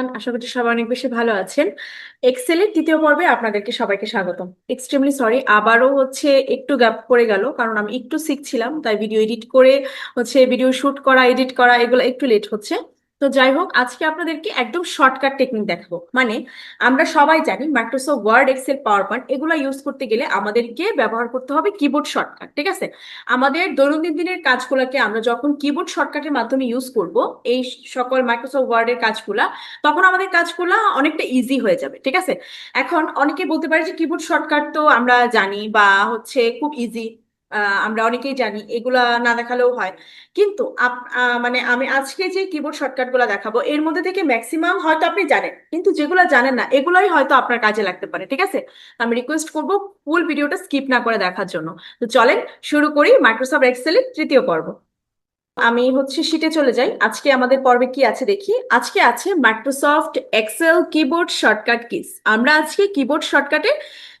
Everyone আশা করছি সবাই অনেক বেশি ভালো আছেন। এক্সেলের তৃতীয় পর্বে আপনাদেরকে সবাইকে স্বাগতম। এক্সট্রিমলি সরি আবারও হচ্ছে একটু গ্যাপ পড়ে গেল, কারণ আমি একটু শিখছিলাম তাই ভিডিও এডিট করে হচ্ছে ভিডিও শুট করা এডিট করা, এগুলো একটু লেট হচ্ছে। তো যাই হোক, আজকে আপনাদেরকে একদম শর্টকাট টেকনিক দেখাবো। মানে আমরা সবাই জানি Microsoft Word Excel PowerPoint এগুলো ইউজ করতে গেলে আমাদেরকে ব্যবহার করতে হবে কিবোর্ড শর্টকাট ঠিক আছে? আমাদের দৈনন্দিন দিনের কাজগুলোকে আমরা যখন কিবোর্ড শর্টকাটের মাধ্যমে ইউজ করব, এই সকল মাইক্রোসফট ওয়ার্ডের কাজগুলা, তখন আমাদের কাজগুলা অনেকটা ইজি হয়ে যাবে, ঠিক আছে? এখন অনেকে বলতে পারে যে কিবোর্ড শর্টকাট তো আমরা জানি বা হচ্ছে খুব ইজি আমরা অনেকেই জানি, এগুলা না দেখালেও হয়। কিন্তু মানে আমি আজকে যে কিবোর্ড শর্টকাটগুলা দেখাবো, এর মধ্যে থেকে ম্যাক্সিমাম হয়তো আপনি জানেন, কিন্তু যেগুলো জানেন না, এগুলাই হয়তো আপনার কাজে লাগতে পারে, ঠিক আছে? আমি রিকোয়েস্ট করব ফুল ভিডিওটা স্কিপ না করে দেখার জন্য। তো চলেন, শুরু করি মাইক্রোসফট এক্সেলের তৃতীয় পর্ব। আমি হচ্ছে শিটে চলে যাই। আজকে আমাদের পর্বে কি আছে দেখি। আজকে আছে Microsoft Excel keyboard shortcut keys আমরা আজকে কিবোর্ড শর্টকাটে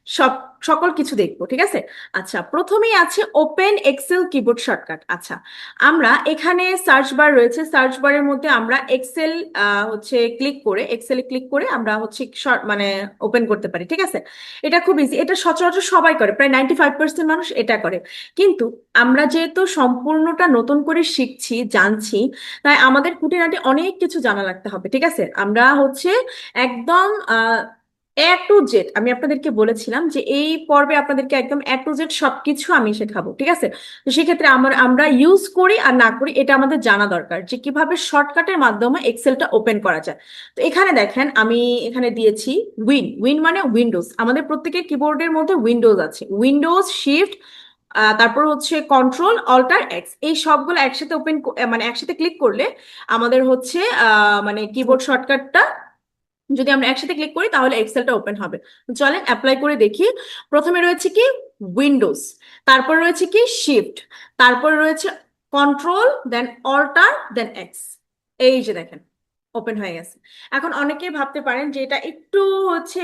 সব, সকল কিছু দেখব, ঠিক আছে? আচ্ছা প্রথমেই আছে ওপেন এক্সেল কিবোর্ড শর্টকাট আচ্ছা আমরা এখানে সার্চ বার রয়েছে সার্চ বারের মধ্যে আমরা এক্সেল হচ্ছে ক্লিক করে এক্সেলে ক্লিক করে আমরা হচ্ছে মানে ওপেন করতে পারি, ঠিক আছে? এটা খুব ইজি এটা সচরাচর সবাই করে, প্রায় নাইনটি ফাইভ পার্সেন্ট মানুষ এটা করে। কিন্তু আমরা যেহেতু সম্পূর্ণটা নতুন করে শিখছি, জানছি, তাই আমাদের খুঁটিনাটি অনেক কিছু জানা লাগতে হবে, ঠিক আছে? আমরা হচ্ছে একদম এ টু জেড আমি আপনাদেরকে বলেছিলাম যে এই পর্বে আপনাদেরকে একদম এ টু জেড সবকিছু আমি শেখাবো, ঠিক আছে? তো সেক্ষেত্রে আমার, আমরা ইউজ করি আর না করি এটা আমাদের জানা দরকার যে কীভাবে শর্টকাটের মাধ্যমে এক্সেলটা ওপেন করা যায়। তো এখানে দেখেন আমি এখানে দিয়েছি উইন উইন মানে উইন্ডোজ আমাদের প্রত্যেকের কিবোর্ডের মধ্যে উইন্ডোজ আছে। উইন্ডোজ শিফট তারপর হচ্ছে কন্ট্রোল অল্টার এক্স এই সবগুলো একসাথে ওপেন মানে একসাথে ক্লিক করলে আমাদের হচ্ছে মানে কিবোর্ড শর্টকাটটা যদি আমরা একসাথে ক্লিক করি, তাহলে এক্সেলটা ওপেন হবে। চলেন অ্যাপ্লাই করে দেখি। প্রথমে রয়েছে কি? উইন্ডোজ তারপর রয়েছে কি? শিফট তারপর রয়েছে control then alter then X এই যে দেখেন। ওপেন হয়ে গেছে। এখন অনেকে ভাবতে পারেন যে এটা একটু হচ্ছে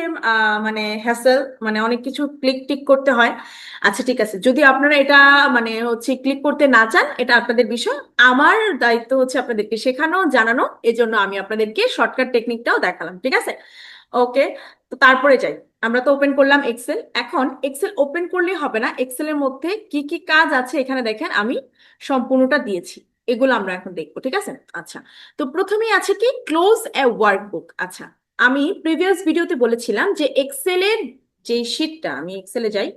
মানে হ্যাসেল মানে অনেক কিছু ক্লিক টিক করতে হয়। আচ্ছা ঠিক আছে। যদি আপনারা এটা মানে হচ্ছে ক্লিক করতে না চান, এটা আপনাদের বিষয়। আমার দায়িত্ব হচ্ছে আপনাদেরকে শেখানো, জানানো। এজন্য আমি আপনাদেরকে শর্টকাট টেকনিকটাও দেখালাম, ঠিক আছে? ওকে তো তারপরে যাই। আমরা তো ওপেন করলাম এক্সেল এখন এক্সেল ওপেন করলেই হবে না। এক্সেলের মধ্যে কি কি কাজ আছে এখানে দেখেন, আমি সম্পূর্ণটা দিয়েছি। এগুলো আমরা এখন দেখব, ঠিক আছে? আচ্ছা তো প্রথমেই আছে কি? ক্লোজ এ ওয়ার্কবুক আচ্ছা আমি প্রিভিয়াস ভিডিওতে বলেছিলাম যে এক্সেলের যে শিটটা আমি এক্সেলে যাই।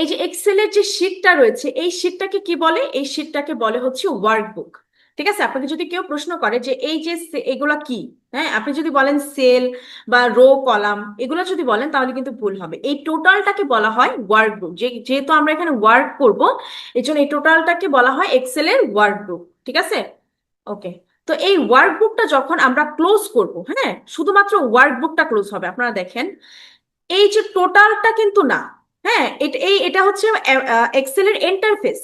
এই যে এক্সেলের যে শিটটা রয়েছে, এই শিটটাকে কি বলে? এই শিটটাকে বলে হচ্ছে ওয়ার্কবুক ঠিক আছে? আপনাকে যদি কেউ প্রশ্ন করে যে এই যে এগুলা কি? হ্যাঁ আপনি যদি বলেন সেল বা রো কলাম, এগুলো যদি বলেন তাহলে কিন্তু ভুল হবে। এই টোটালটাকে বলা হয় ওয়ার্কবুক যে, যেহেতু আমরা এখানে ওয়ার্ক করব এই জন্য এই টোটালটাকে বলা হয় এক্সেলের গ্রুপ। ঠিক আছে? ওকে। তো এই ওয়ার্কবুকটা যখন আমরা ক্লোজ করব হ্যাঁ শুধুমাত্র ওয়ার্কবুকটা ক্লোজ হবে, আপনারা দেখেন। এই যে টোটালটা কিন্তু না হ্যাঁ এটা, এই, এটা হচ্ছে এক্সেলের ইন্টারফেস।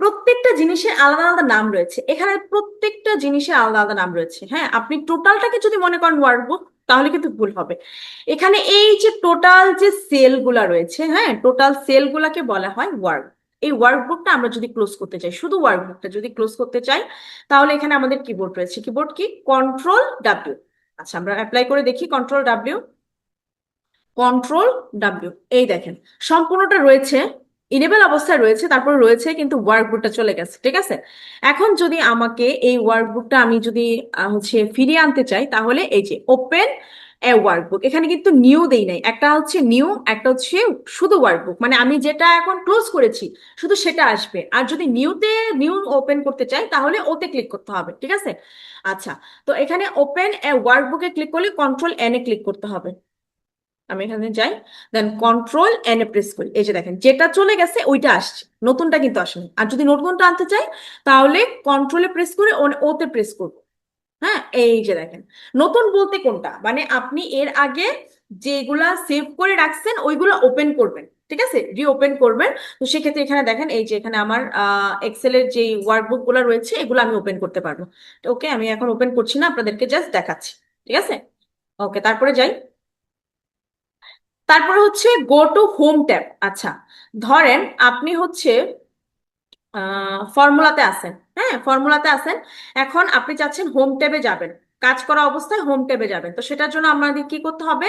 প্রত্যেকটা জিনিসের আলাদা আলাদা নাম রয়েছে। এখানে প্রত্যেকটা জিনিসের আলাদা আলাদা নাম রয়েছে। হ্যাঁ আপনি টোটালটাকে যদি মনে করেন ওয়ার্কবুক তাহলে কিন্তু ভুল হবে। এখানে এই যে টোটাল যে সেলগুলা রয়েছে হ্যাঁ টোটাল সেলগুলাকে বলা হয় ওয়ার্ক এই ওয়ার্কবুকটা আমরা যদি ক্লোজ করতে চাই, শুধু ওয়ার্কবুকটা যদি ক্লোজ করতে চাই, তাহলে এখানে আমাদের কিবোর্ড রয়েছে। কিবোর্ড কি? কন্ট্রোল ডাব্লিউ আচ্ছা আমরা অ্যাপ্লাই করে দেখি কন্ট্রোল ডাব্লিউ কন্ট্রোল ডাব্লিউ এই দেখেন, সম্পূর্ণটা রয়েছে ইনেবল অবস্থায় রয়েছে, তারপর রয়েছে কিন্তু ওয়ার্কবুকটা চলে গেছে, ঠিক আছে? এখন যদি আমাকে এই ওয়ার্কবুকটা আমি যদি হচ্ছে ফিরিয়ে আনতে চাই, তাহলে এই যে ওপেন এ ওয়ার্কবুক এখানে কিন্তু নিউ দেই নাই, একটা হচ্ছে নিউ একটা হচ্ছে শুধু ওয়ার্কবুক মানে আমি যেটা এখন ক্লোজ করেছি, শুধু সেটা আসবে, আর যদি নিউতে নিউ ওপেন করতে চাই, তাহলে ওতে ক্লিক করতে হবে, ঠিক আছে? আচ্ছা তো এখানে ওপেন এ ওয়ার্কবুকে ক্লিক করলে কন্ট্রোল এন এ ক্লিক করতে হবে। আমি এখানে যাই। দেন কন্ট্রোল এন প্রেস করি। এই যে দেখেন, যেটা চলে গেছে ওইটা আসছে। নতুনটা কিন্তু আসেনি। আর যদি নতুনটা আনতে চাই, তাহলে কন্ট্রোলে প্রেস করে ওতে প্রেস করব। হ্যাঁ এই যে দেখেন। নতুন বলতে কোনটা? মানে আপনি এর আগে যেগুলা সেভ করে রাখছেন, ওইগুলো ওপেন করবেন। ঠিক আছে? রিওপেন করবেন। তো সেক্ষেত্রে এখানে দেখেন, এই যে এখানে আমার এক্সেলের যে ওয়ার্কবুকগুলো রয়েছে, এগুলো আমি ওপেন করতে পারব। ওকে আমি এখন ওপেন করছি না, আপনাদেরকে জাস্ট দেখাচ্ছি। ঠিক আছে? ওকে তারপরে যাই। তারপরে হচ্ছে গো টু হোম ট্যাব আচ্ছা ধরেন আপনি হচ্ছে ফর্মুলাতে আছেন হ্যাঁ? ফর্মুলাতে আছেন, এখন আপনি চাচ্ছেন হোম ট্যাবে যাবেন। কাজ করা অবস্থায় হোম ট্যাবে যাবেন। তো সেটার জন্য আমাদের কি করতে হবে?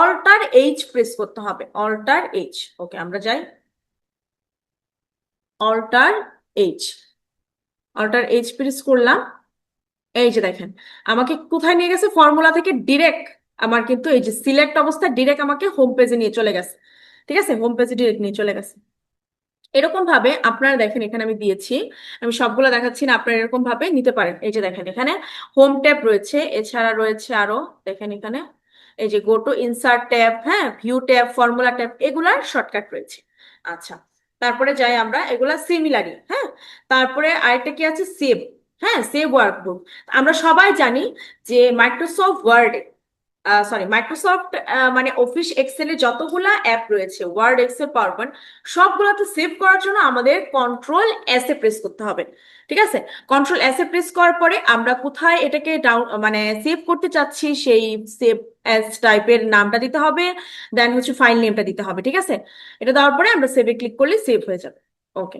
অল্টার এইচ প্রেস করতে হবে। অল্টার এইচ ওকে আমরা যাই। Alter H alter H press করলাম। এই যে দেখেন, আমাকে কোথায় নিয়ে গেছে? ফর্মুলা থেকে ডিরেক্ট আমার কিন্তু এই যে সিলেক্ট অবস্থায় ডিরেক্ট আমাকে হোম পেজে নিয়ে চলে গেছে। ঠিক আছে? হোম পেজে ডিরেক্ট নিয়ে চলে গেছে। এরকম ভাবে আপনারা দেখেন, এখানে আমি দিয়েছি। আমি সবগুলো দেখাচ্ছি না, আপনারা এরকম ভাবে নিতে পারেন। এই যে দেখেন, এখানে হোম ট্যাব রয়েছে। এছাড়া রয়েছে আরও, দেখেন এখানে, এই যে গো টু ইনসার্ট ট্যাব হ্যাঁ ভিউ ট্যাব ফর্মুলা ট্যাব এগুলার শর্টকাট রয়েছে। আচ্ছা তারপরে যাই আমরা, এগুলা সিমিলারই হ্যাঁ? তারপরে আরেকটা কি আছে? সেভ হ্যাঁ সেভ ওয়ার্কবুক আমরা সবাই জানি যে মাইক্রোসফট ওয়ার্ডে সরি মাইক্রোসফট মানে অফিস এক্সেলে যতগুলা অ্যাপ রয়েছে ওয়ার্ড এক্সেল পাওয়ার পয়েন্ট সবগুলোতে সেভ করার জন্য আমাদের কন্ট্রোল এস এ প্রেস করতে হবে। ঠিক আছে? কন্ট্রোল এস এ প্রেস করার পরে আমরা কোথায় এটাকে ডাউন মানে সেভ করতে চাচ্ছি, সেই সেভ অ্যাজ টাইপের নামটা দিতে হবে দেন হচ্ছে ফাইল নেমটা দিতে হবে। ঠিক আছে? এটা দেওয়ার পরে আমরা সেভে ক্লিক করলে সেভ হয়ে যাবে। ওকে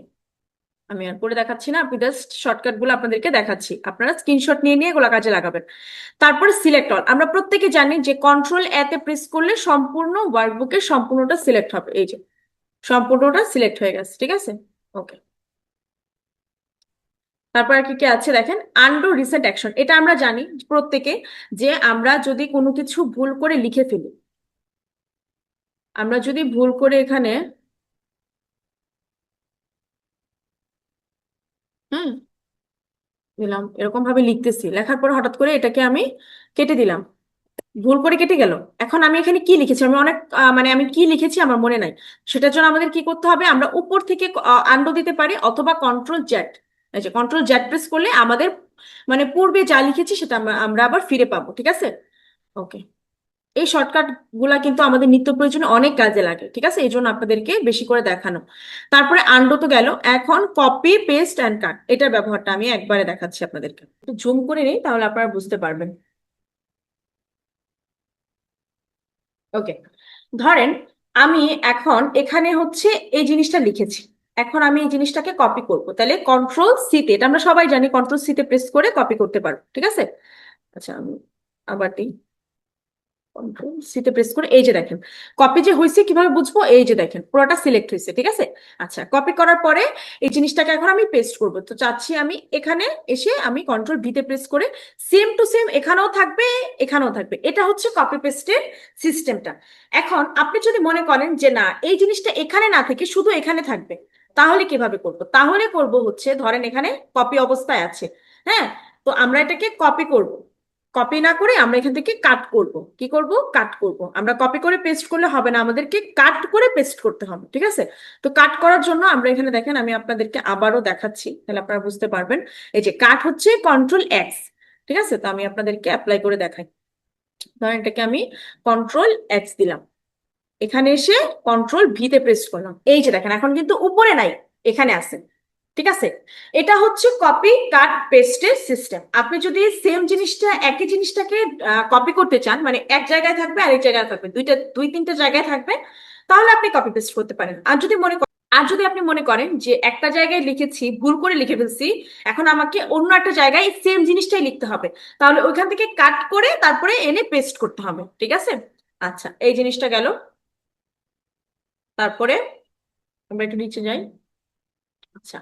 আমি আর করে দেখাচ্ছি না, আপনি জাস্ট শর্টকাটগুলো আপনাদেরকে দেখাচ্ছি। আপনারা স্ক্রিনশট নিয়ে নিয়ে এগুলো কাজে লাগাবেন। তারপরে সিলেক্ট অল আমরা প্রত্যেকে জানি যে কন্ট্রোল এতে প্রেস করলে সম্পূর্ণ ওয়ার্কবুকের সম্পূর্ণটা সিলেক্ট হবে। এই যে, সম্পূর্ণটা সিলেক্ট হয়ে গেছে, ঠিক আছে? ওকে তারপর আর কি কি আছে দেখেন? আন্ডু রিসেন্ট অ্যাকশন এটা আমরা জানি প্রত্যেকে যে আমরা যদি কোনো কিছু ভুল করে লিখে ফেলি, আমরা যদি ভুল করে এখানে হুম দিলাম এরকম ভাবে লিখতেছি। লেখার পর হঠাৎ করে এটাকে আমি কেটে দিলাম। ভুল করে কেটে গেল। এখন আমি এখানে কি লিখেছি? আমি অনেক মানে আমি কি লিখেছি আমার মনে নাই। সেটার জন্য আমাদের কি করতে হবে? আমরা উপর থেকে আন্ডো দিতে পারি অথবা কন্ট্রোল জ্যাট এই কন্ট্রোল জ্যাট প্রেস করলে আমাদের মানে পূর্বে যা লিখেছি সেটা আমরা আবার ফিরে পাবো, ঠিক আছে? ওকে এই শর্টকাটগুলা কিন্তু আমাদের নিত্য প্রয়োজনে অনেক কাজে লাগে, ঠিক আছে? এই জন্য আপনাদেরকে বেশি করে দেখানো। তারপরে আন্ডো তো গেল। এখন কপি পেস্ট অ্যান্ড কাট এটার ব্যবহারটা আমি একবারে দেখাচ্ছি আপনাদেরকে। জুম করে নিই, তাহলে আপনারা বুঝতে পারবেন। ওকে ধরেন, আমি এখন এখানে হচ্ছে এই জিনিসটা লিখেছি। এখন আমি এই জিনিসটাকে কপি করব। তাহলে কন্ট্রোল সিতে এটা আমরা সবাই জানি কন্ট্রোল সিতে প্রেস করে কপি করতে পারব, ঠিক আছে? আচ্ছা আমি আবার দিই। সিতে প্রেস করে এই যে দেখেন। কপি যে হয়েছে কীভাবে বুঝব? এই যে দেখেন, পুরোটা সিলেক্ট হয়েছে ঠিক আছে? আচ্ছা কপি করার পরে এই জিনিসটাকে এখন আমি পেস্ট করব। তো চাচ্ছি আমি এখানে এসে আমি কন্ট্রোল ভিতে প্রেস করে সেম টু সেম এখানেও থাকবে এখানেও থাকবে। এটা হচ্ছে কপি পেস্টের সিস্টেমটা এখন আপনি যদি মনে করেন যে না, এই জিনিসটা এখানে না থেকে শুধু এখানে থাকবে, তাহলে কীভাবে করব? তাহলে করব হচ্ছে, ধরেন এখানে কপি অবস্থায় আছে হ্যাঁ? তো আমরা এটাকে কপি করব। কপি না করে আমরা এখান থেকে কাট করব। কি করব? কাট করব। আমরা কপি করে পেস্ট করলে হবে না। আমাদেরকে কাট করে পেস্ট করতে হবে, ঠিক আছে? তো কাট করার জন্য আমরা এখানে দেখেন, আমি আপনাদেরকে আবারও দেখাচ্ছি, তাহলে আপনারা বুঝতে পারবেন। এই যে কাট হচ্ছে কন্ট্রোল এক্স ঠিক আছে? তো আমি আপনাদেরকে অ্যাপ্লাই করে দেখাই। ধরেন এটাকে আমি কন্ট্রোল এক্স দিলাম। এখানে এসে কন্ট্রোল ভিতে প্রেস করলাম। এই যে দেখেন, এখন কিন্তু উপরে নাই, এখানে আছে। ঠিক আছে? এটা হচ্ছে কপি কাট পেস্টের সিস্টেম আপনি যদি সেম জিনিসটা, একই জিনিসটাকে কপি করতে চান মানে এক জায়গায় থাকবে, আরেক জায়গায় থাকবে, দুইটা, দুই তিনটা জায়গায় থাকবে, তাহলে আপনি কপি পেস্ট করতে পারেন। আর যদি মনে আর যদি আপনি মনে করেন যে একটা জায়গায় লিখেছি, ভুল করে লিখে ফেলছি, এখন আমাকে অন্য একটা জায়গায় সেম জিনিসটাই লিখতে হবে, তাহলে ওইখান থেকে কাট করে তারপরে এনে পেস্ট করতে হবে, ঠিক আছে? আচ্ছা এই জিনিসটা গেল। তারপরে আমরা একটু নিচে যাই। আচ্ছা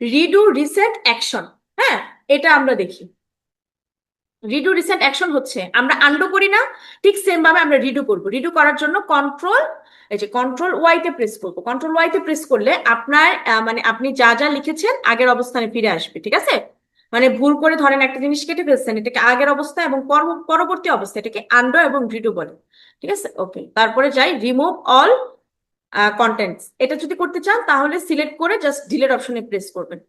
রিডু রিসেন্ট অ্যাকশন হ্যাঁ? এটা আমরা দেখি। রিডু রিসেন্ট অ্যাকশন হচ্ছে, আমরা আন্ডু করি না, ঠিক সেম ভাবে আমরা রিডু করব। রিডু করার জন্য কন্ট্রোল এই যে কন্ট্রোল ওয়াইতে প্রেস করব। কন্ট্রোল ওয়াইতে প্রেস করলে আপনার মানে আপনি যা যা লিখেছেন আগের অবস্থানে ফিরে আসবে, ঠিক আছে? মানে ভুল করে ধরেন একটা জিনিস কেটে ফেলছেন, এটাকে আগের অবস্থা এবং পরব- পরবর্তী অবস্থা, এটাকে আন্ডো এবং রিডু বলে, ঠিক আছে? ওকে তারপরে যাই রিমুভ অল কন্টেন্টস এটা যদি করতে চান, তাহলে সিলেক্ট করে জাস্ট ডিলেট অপশনে প্রেস করবেন।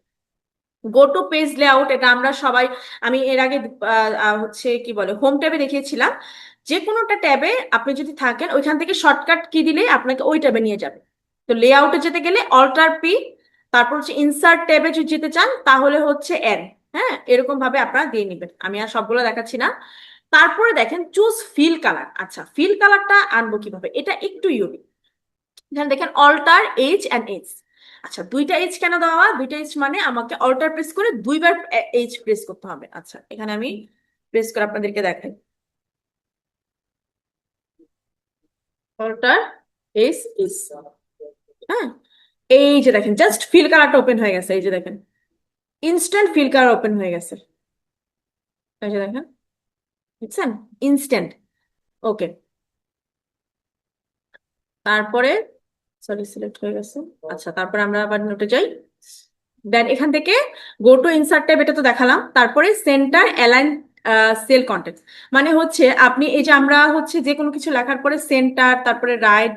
গো টু পেজ লেআউট এটা আমরা সবাই, আমি এর আগে হচ্ছে কি বলে হোম ট্যাবে দেখিয়েছিলাম। যে কোনোটা ট্যাবে আপনি যদি থাকেন, ওইখান থেকে শর্টকাট কি দিলে আপনাকে ওই ট্যাবে নিয়ে যাবে। তো লেআউটে যেতে গেলে অল্টার পি তারপর হচ্ছে ইনসার্ট ট্যাবে যদি যেতে চান, তাহলে হচ্ছে এন হ্যাঁ এরকম ভাবে আপনারা দিয়ে নেবেন। আমি আর সবগুলো দেখাচ্ছি না। তারপরে দেখেন চুজ ফিল কালার আচ্ছা ফিল কালারটা আনব কীভাবে? এটা একটু ইউনিক এখানে দেখেন অল্টার এইচ অ্যান্ড এইচ আচ্ছা দুইটা এইচ কেন দেওয়া দুইটা এইচ মানে আমাকে অল্টার প্রেস করে দুইবার এইচ প্রেস করতে হবে। আচ্ছা এখানে আমি প্রেস করে আপনাদেরকে দেখাই। অল্টার এস ইস হ্যাঁ? এই যে দেখেন জাস্ট ফিল কালারটা ওপেন হয়ে গেছে, এই যে দেখেন। ইনস্ট্যান্ট ফিল কালার ওপেন হয়ে গেছে। এই যে দেখেন, বুঝছেন? ইনস্ট্যান্ট ওকে তারপরে সরি সিলেক্ট হয়ে গেছে। আচ্ছা তারপরে আমরা আবার নোটে যাই। দেন এখান থেকে গো টু ইনসার্ট ট্যাব এটা তো দেখালাম। তারপরে সেন্টার অ্যালাইন সেল কন্টেন্ট মানে হচ্ছে আপনি এই যে আমরা হচ্ছে যে কোনো কিছু লেখার পরে সেন্টার তারপরে রাইট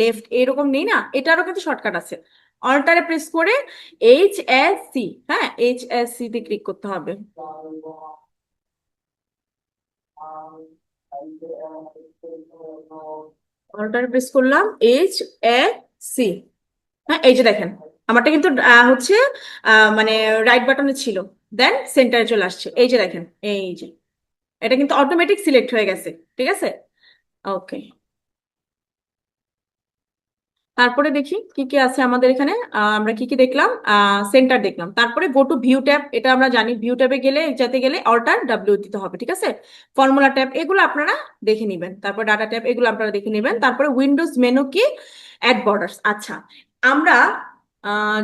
লেফট এরকম নেই না? এটারও কিন্তু শর্টকাট আছে। অল্টারে প্রেস করে এইচ এস সি হ্যাঁ? এইচ এস সি তে ক্লিক করতে হবে। অল্টারে প্রেস করলাম এইচ এ সি হ্যাঁ এই যে দেখেন, আমারটা কিন্তু হচ্ছে মানে রাইট বাটনে ছিল। দেন সেন্টারে চলে আসছে। এই যে দেখেন, এই যে। এটা কিন্তু অটোমেটিক সিলেক্ট হয়ে গেছে। ঠিক আছে? ওকে তারপরে দেখি কি কি আছে আমাদের এখানে। আমরা কি কি দেখলাম? সেন্টার দেখলাম। তারপরে গো টু ভিউ ট্যাব এটা আমরা জানি ভিউ ট্যাবে গেলে যাতে গেলে অল্টার ডাব্লিউ দিতে হবে, ঠিক আছে? ফর্মুলা ট্যাব এগুলো আপনারা দেখে নেবেন। তারপর ডাটা ট্যাব এগুলো আপনারা দেখে নেবেন। তারপরে Windows menu key? Add borders আচ্ছা। আমরা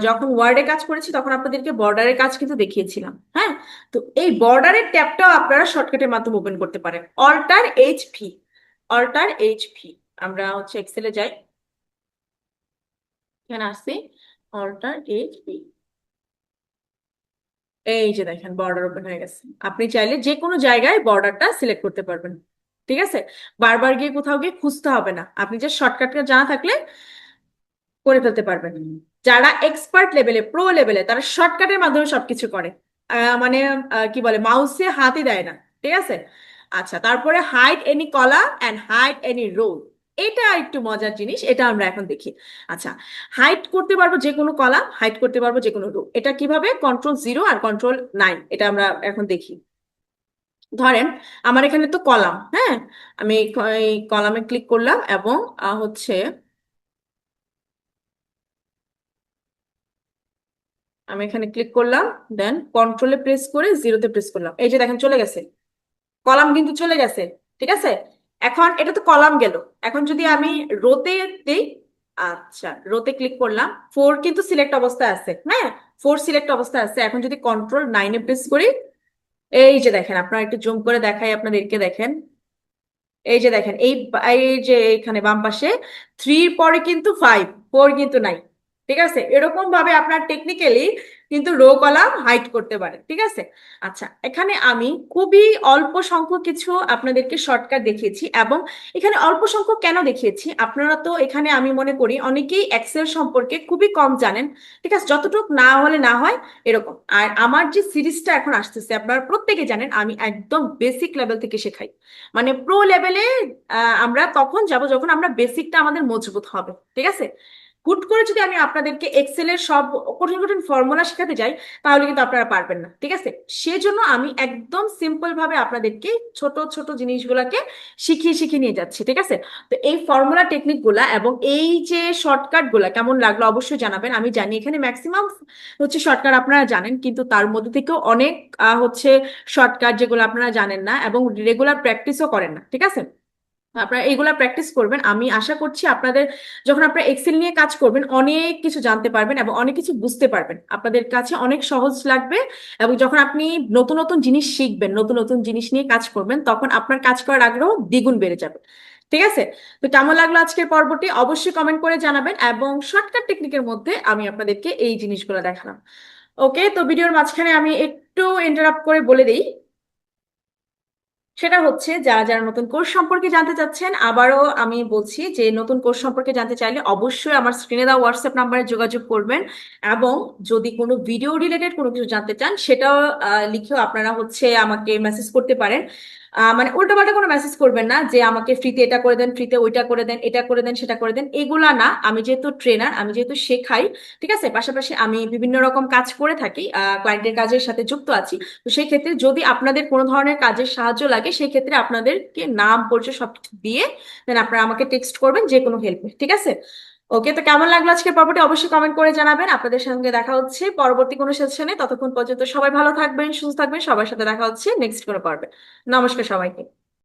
যখন ওয়ার্ডে কাজ করেছি, তখন আপনাদেরকে বর্ডারের কাজ কিন্তু দেখিয়েছিলাম হ্যাঁ? তো এই বর্ডারের ট্যাবটাও আপনারা শর্টকাটের মাধ্যমে ওপেন করতে পারেন। Alter H V alter H V আমরা হচ্ছে এক্সেলে যাই। এখানে আসছি অল্টার এইচ ভি এই যে দেখেন বর্ডার ওপেন হয়ে গেছে। আপনি চাইলে যে কোনো জায়গায় বর্ডারটা সিলেক্ট করতে পারবেন। ঠিক আছে? বারবার গিয়ে কোথাও গিয়ে খুঁজতে হবে না। আপনি যে শর্টকাটটা জানা থাকলে করে ফেলতে পারবেন। যারা এক্সপার্ট লেভেলে প্রো লেভেলে তারা শর্টকাটের মাধ্যমে সবকিছু করে। মানে কি বলে মাউসে হাতই দেয় না। ঠিক আছে? আচ্ছা তারপরে hide any column and hide any row এটা একটু মজার জিনিস, এটা আমরা এখন দেখি। আচ্ছা হাইট করতে পারব যে কোনো কলাম হাইট করতে পারব যে কোনো রো এটা কীভাবে? কন্ট্রোল জিরো আর কন্ট্রোল নাইন এটা আমরা এখন দেখি। ধরেন, আমার এখানে তো কলাম হ্যাঁ? আমি এই কলামে ক্লিক করলাম এবং হচ্ছে আমি এখানে ক্লিক করলাম দেন কন্ট্রোলে প্রেস করে জিরোতে প্রেস করলাম। এই যে দেখেন, চলে গেছে। কলাম কিন্তু চলে গেছে, ঠিক আছে? এখন এটা তো কলাম গেল। এখন যদি আমি রোতে দেই আচ্ছা রোতে ক্লিক করলাম ফোর কিন্তু সিলেক্ট অবস্থায় আছে হ্যাঁ? ফোর সিলেক্ট অবস্থায় আছে। এখন যদি কন্ট্রোল নাইনে প্রেস করি, এই যে দেখেন, আপনারা একটু জুম করে দেখাই, আপনাদেরকে দেখেন। এই যে দেখেন, এই এই যে এখানে বাম পাশে থ্রির পরে কিন্তু ফাইভ ফোর কিন্তু নাই। ঠিক আছে? এরকম ভাবে আপনার টেকনিক্যালি কিন্তু রো কলাম হাইড করতে পারে, ঠিক আছে? আচ্ছা এখানে আমি খুবই অল্প সংখ্যক কিছু আপনাদেরকে শর্টকাট দেখিয়েছি এবং এখানে অল্প সংখ্যক কেন দেখিয়েছি? আপনারা তো এখানে আমি মনে করি অনেকেই এক্সেল সম্পর্কে খুবই কম জানেন, ঠিক আছে? যতটুক না হলে না হয় এরকম। আর আমার যে সিরিজটা এখন আসতেছে, আপনারা প্রত্যেকে জানেন আমি একদম বেসিক লেভেল থেকে শেখাই। মানে প্রো লেভেলে আমরা তখন যাব যখন আমরা বেসিকটা আমাদের মজবুত হবে, ঠিক আছে? হুট করে যদি আমি আপনাদেরকে এক্সেলের সব কঠিন কঠিন ফর্মুলা শেখাতে যাই, তাহলে কিন্তু আপনারা পারবেন না, ঠিক আছে? সেজন্য আমি একদম সিম্পল ভাবে আপনাদেরকে ছোট ছোট জিনিসগুলোকে শিখিয়ে শিখিয়ে নিয়ে যাচ্ছি, ঠিক আছে? তো এই ফর্মুলা টেকনিকগুলা এবং এই যে শর্টকাটগুলা কেমন লাগল অবশ্যই জানাবেন। আমি জানি এখানে ম্যাক্সিমাম হচ্ছে শর্টকাট আপনারা জানেন, কিন্তু তার মধ্যে থেকেও অনেক হচ্ছে শর্টকাট যেগুলো আপনারা জানেন না এবং রেগুলার প্র্যাকটিসও করেন না, ঠিক আছে? আপনারা এইগুলা প্র্যাকটিস করবেন। আমি আশা করছি আপনাদের যখন আপনারা এক্সেল নিয়ে কাজ করবেন, অনেক কিছু জানতে পারবেন এবং অনেক কিছু বুঝতে পারবেন। আপনাদের কাছে অনেক সহজ লাগবে এবং যখন আপনি নতুন নতুন জিনিস শিখবেন, নতুন নতুন জিনিস নিয়ে কাজ করবেন, তখন আপনার কাজ করার আগ্রহ দ্বিগুণ বেড়ে যাবে। ঠিক আছে? তো কেমন লাগল আজকের পর্বটি? অবশ্যই কমেন্ট করে জানাবেন এবং শর্টকাট টেকনিকের মধ্যে আমি আপনাদেরকে এই জিনিসগুলো দেখালাম। ওকে তো ভিডিওর মাঝখানে আমি একটু ইন্টারাপ্ট করে বলে দিই। সেটা হচ্ছে যারা যারা নতুন কোর্স সম্পর্কে জানতে চাচ্ছেন, আবারও আমি বলছি যে নতুন কোর্স সম্পর্কে জানতে চাইলে অবশ্যই আমার স্ক্রিনে দেওয়া হোয়াটসঅ্যাপ নাম্বারে যোগাযোগ করবেন এবং যদি কোনো ভিডিও রিলেটেড কোনো কিছু জানতে চান, সেটাও লিখেও আপনারা হচ্ছে আমাকে মেসেজ করতে পারেন। মানে উল্টোপাল্টা কোনো মেসেজ করবেন না যে আমাকে ফ্রিতে এটা করে দেন ফ্রিতে ওইটা করে দেন, এটা করে দেন, সেটা করে দেন। এগুলা না, আমি যেহেতু ট্রেনার আমি যেহেতু শেখাই, ঠিক আছে? পাশাপাশি আমি বিভিন্ন রকম কাজ করে থাকি ক্লায়েন্টের কাজের সাথে যুক্ত আছি। তো সেই ক্ষেত্রে যদি আপনাদের কোনো ধরনের কাজের সাহায্য লাগে সেই ক্ষেত্রে আপনাদেরকে নাম, পরিচয় সবকিছু দিয়ে দেন আপনারা আমাকে টেক্সট করবেন যে কোনো হেল্পে ঠিক আছে? ওকে তো কেমন লাগল আজকে পর্বটি? অবশ্যই কমেন্ট করে জানাবেন। আপনাদের সঙ্গে দেখা হচ্ছে পরবর্তী কোনো সেশনে। ততক্ষণ পর্যন্ত সবাই ভালো থাকবেন, সুস্থ থাকবেন। সবার সাথে দেখা হচ্ছে নেক্সট কোনো পর্বে। নমস্কার সবাইকে।